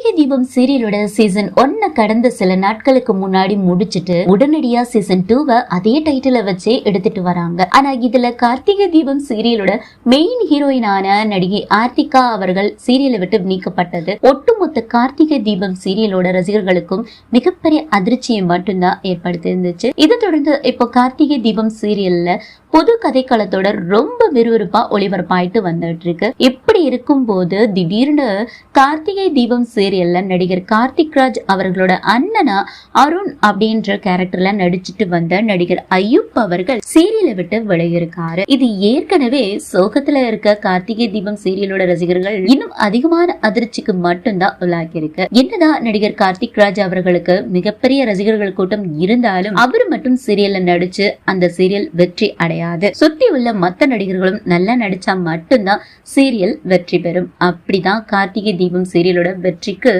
Karthigai Deepam சீரியலோட season ஒன்ன கடந்த சில நாட்களுக்கு முன்னாடி முடிச்சிட்டு உடனடியா சீசன் டூவை அதே டைட்டில வச்சே எடுத்துட்டு வராங்க. ஆனா இதுல கார்த்திகை தீபம் சீரியலோட மெயின் ஹீரோயினான நடிகை ஆர்த்திகா அவர்கள் சீரியலை விட்டு நீக்கப்பட்டது. ஒட்டுமொத்த கார்த்திகை தீபம் சீரியலோட ரசிகர்களுக்கும் மிகப்பெரிய அதிர்ச்சியை மட்டும்தான் ஏற்படுத்தி இருந்துச்சு இதை தொடர்ந்து இப்போ கார்த்திகை தீபம் சீரியல்ல புது கதைக்களத்தோட ரொம்ப விறுவிறுப்பா ஒளிபரப்பாயிட்டு வந்துட்டு இருக்கு இப்படி இருக்கும்போது திடீர்னு கார்த்திகை தீபம் சீரியல்ல நடிகர் கார்த்திக் ராஜ் அவர்களோட அண்ணனா அருண் அப்படின்ற கேரக்டர்ல நடிச்சிட்டு வந்த நடிகர் ஐயூப் அவர்கள் சீரியலை விட்டு விளையிருக்காரு. இது ஏற்கனவே சோகத்துல இருக்க கார்த்திகை தீபம் சீரியலோட ரசிகர்கள் இன்னும் அதிகமான அதிர்ச்சிக்கு மட்டும்தான் உள்ளாக்கி இருக்கு என்னதான் நடிகர் கார்த்திக் ராஜ் அவர்களுக்கு மிகப்பெரிய ரசிகர்கள் கூட்டம் இருந்தாலும் அவர் மட்டும் சீரியல்ல நடிச்சு அந்த சீரியல் வெற்றி கிடையாது. சுத்தி உள்ள மத்த நடிகர்களும் நல்லா நடிச்சா மட்டும்தான் சீரியல் வெற்றி பெறும். அப்படிதான் கார்த்திகை தீபம் சீரியலோட வெற்றிக்கு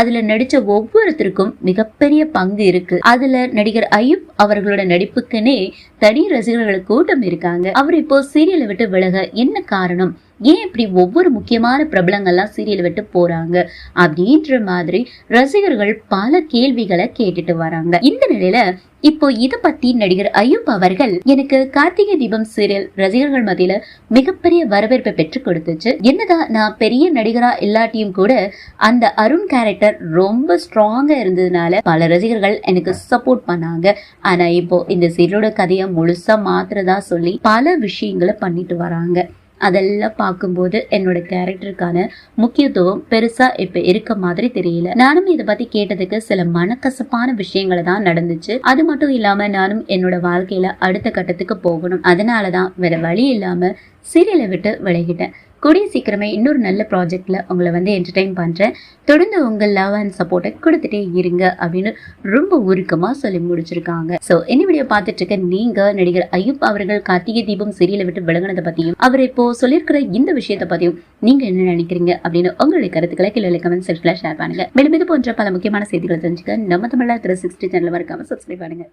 அதுல நடிச்ச ஒவ்வொருத்தருக்கும் மிகப்பெரிய பங்கு இருக்கு. அதுல நடிகர் ஐயூப் அவர்களோட நடிப்புக்குன்னே தனி ரசிகர்கள் கூட்டம் இருக்காங்க. அவர் இப்போ சீரியலை விட்டு விலக என்ன காரணம்? ஏன் இப்படி ஒவ்வொரு முக்கியமான பிரபலங்கள்லாம் சீரியல் விட்டு போறாங்க? அப்படின்ற மாதிரி ரசிகர்கள் பல கேள்விகளை கேட்டுட்டு வராங்க. இந்த நிலையில இப்போ இத பத்தி நடிகர் ஐயூப் அவர்கள் எனக்கு கார்த்திகை தீபம் சீரியல் ரசிகர்கள் மத்தியில மிகப்பெரிய வரவேற்பை பெற்று கொடுத்துச்சு. என்னதான் நான் பெரிய நடிகரா இல்லாட்டியும் கூட அந்த அருண் கேரக்டர் ரொம்ப ஸ்ட்ராங்கா இருந்ததுனால பல ரசிகர்கள் எனக்கு சப்போர்ட் பண்ணாங்க. ஆனா இப்போ இந்த சீரியலோட கதையை முழுசா மாத்துறதா சொல்லி பல விஷயங்களை பண்ணிட்டு வராங்க. அதெல்லாம் பார்க்கும்போது என்னோட கேரக்டருக்கான முக்கியத்துவம் பெருசா இப்ப இருக்க மாதிரி தெரியல. நானும் இதை பத்தி கேட்டதுக்கு சில மனக்கசப்பான விஷயங்களை தான் நடந்துச்சு. அது மட்டும் இல்லாம நானும் என்னோட வாழ்க்கையில அடுத்த கட்டத்துக்கு போகணும். அதனாலதான் வேற வழி இல்லாம சீரியலை விட்டு விலகிட்டேன். கூடிய சீக்கிரமே இன்னொரு நல்ல ப்ராஜெக்ட்ல உங்களை வந்து என்டர்டைன் பண்றேன். தொடர்ந்து உங்க லவ் அண்ட் சப்போர்ட்டை கொடுத்துட்டே இருங்க அப்படின்னு ரொம்ப உருக்கமா சொல்லி முடிச்சிருக்காங்க. சோ என்ன வீடியோ பார்த்துட்டு இருக்க நீங்க நடிகர் ஐயூப் அவர்கள் கார்த்திகை தீபம் சீரியலை விட்டு விலகினதை பத்தியும் அவர் இப்போ சொல்லியிருக்கிற இந்த விஷயத்தை பத்தியும் நீங்க என்ன நினைக்கிறீங்க அப்படின்னு உங்களுடைய கருத்துக்களை கீழே கமெண்ட் செக்ஷன்ல ஷேர் பண்ணுங்க. மேலும் இது போன்ற பல முக்கியமான செய்திகளை தெரிஞ்சுக்க நம்ம தமிழா திரு சிக்ஸ்டி சேனல் மறக்காம சப்ஸ்கிரைப் பண்ணுங்க.